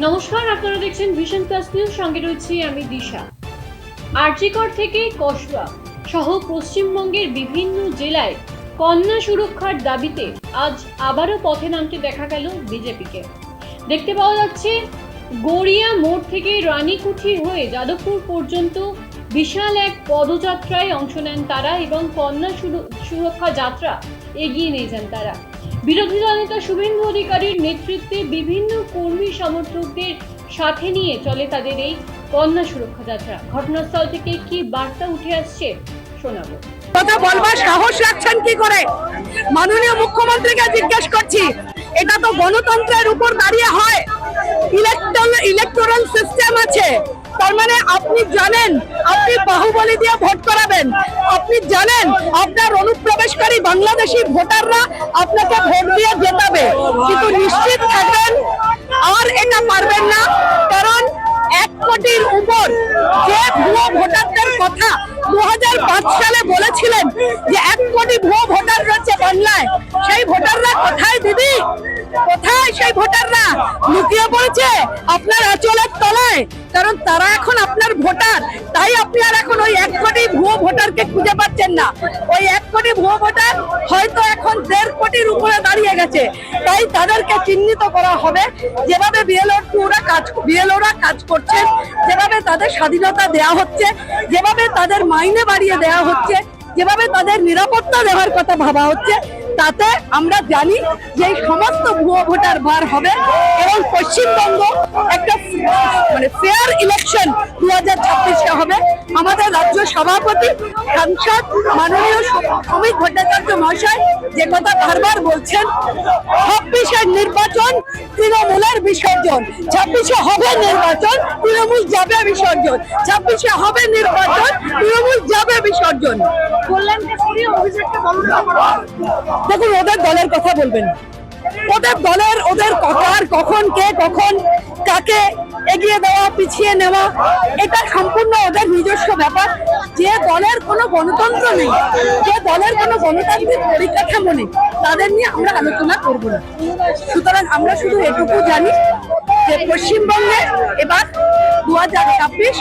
নমস্কার, আপনারা দেখছেন ভিশন প্লাস নিউজ। সঙ্গে রয়েছি আমি দিশা। আর্জিকর থেকে কসবা সহ পশ্চিমবঙ্গের বিভিন্ন জেলায় কন্যা সুরক্ষার দাবিতে আজ আবারও পথে নামতে দেখা গেল বিজেপিকে। দেখতে পাওয়া যাচ্ছে, গড়িয়া মোড় থেকে রানীকুঠি হয়ে যাদবপুর পর্যন্ত বিশাল এক পদযাত্রায় অংশ নেন তারা এবং কন্যা সুর- সুরক্ষা যাত্রা এগিয়ে নিয়ে যান তারা। বিরোধী দলনেতা শুভেন্দু অধিকারীর নেতৃত্বে বিভিন্ন কর্মী সমর্থকদের সাথে নিয়ে চলে তাদের এই কন্যা সুরক্ষা যাত্রা। ঘটনাস্থল থেকে কি বার্তা উঠে আসছে, শোনাবো। কথা বলবার সাহস রাখছেন কি করে? মাননীয় মুখ্যমন্ত্রীকে জিজ্ঞেস করছি, এটা তো গণতন্ত্রের উপর দাঁড়িয়ে হয়। ইলেকট্রাল ইলেকটোরাল সিস্টেম তার মানে আপনি জানেন, আপনি বাহুবলী দিয়ে ভোট করাবেন। আপনি জানেন আপনার অনুপ্রবেশকারী বাংলাদেশি ভোটাররা আপনাকে ভোট দিয়ে জেতাবে। কিন্তু নিশ্চিত থাকবেন, আর এটা পারবেন না, কারণ এক কোটির উপর যে ভুয়ো ভোটারদের কথা দু হাজার পাঁচ সালে বলেছিলেন যে এক কোটি ভুয়ো ভোটার রয়েছে বাংলায় সেই ভোটাররা কোথায় দিদি কোথায় সেই ভোটাররা? লুকিয়ে পড়েছে আপনার আঁচলের তলায়। কারণ তারা এখন আপনার ভোটার। তাই আপনি আর এখন ওই এক কোটি ভুয়ো ভোটারকে খুঁজে পাচ্ছেন না। ওই এক কোটি ভুয়ো ভোটার হয়তো এখন দেড় কোটির উপরে দাঁড়িয়ে গেছে। তাই তাদেরকে চিহ্নিত করা হবে। যেভাবে বিএলওরা কাজ বিএলওরা কাজ করছেন যেভাবে তাদের স্বাধীনতা দেয়া হচ্ছে, যেভাবে তাদের মাইনে বাড়িয়ে দেয়া হচ্ছে, যেভাবে তাদের নিরাপত্তা দেওয়ার কথা ভাবা হচ্ছে তাতে আমরা জানি যে সমস্ত ভুয়ো ভোটার ভার হবে এবং পশ্চিমবঙ্গ একটা মানে ফেয়ার ইলেকশন দু হাজার ছাব্বিশে হবে। আমাদের রাজ্য সভাপতি, সাংসদ, মাননীয় অমিত ভট্টাচার্য মহাশয় যে কথা বারবার বলছেন, ছাব্বিশের নির্বাচন তৃণমূলের বিসর্জন। ছাব্বিশে হবে নির্বাচন, তৃণমূল যাবে বিসর্জন। ছাব্বিশে হবে নির্বাচন, তৃণমূল যাবে বিসর্জন। দেখুন, ওদের দলের কথা বলবেন। ওদের দলের, ওদের কার কখন কে কখন কাকে এগিয়ে দেওয়া, পিছিয়ে নেওয়া, এটা সম্পূর্ণ ওদের নিজস্ব ব্যাপার। যে দলের কোনো গণতন্ত্র নেই, যে দলের কোনো গণতান্ত্রিক পরিকাঠামো নেই, তাদের নিয়ে আমরা আলোচনা করব না। সুতরাং আমরা শুধু এটুকু জানি যে পশ্চিমবঙ্গে এবার দু হাজার ছাব্বিশ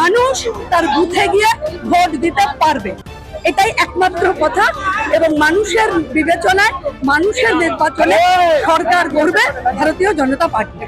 মানুষ তার বুথে গিয়ে ভোট দিতে পারবে। এটাই একমাত্র কথা এবং মানুষের বিবেচনায়, মানুষের নির্বাচনে সরকার গড়বে, ভারতীয় জনতা পার্টি।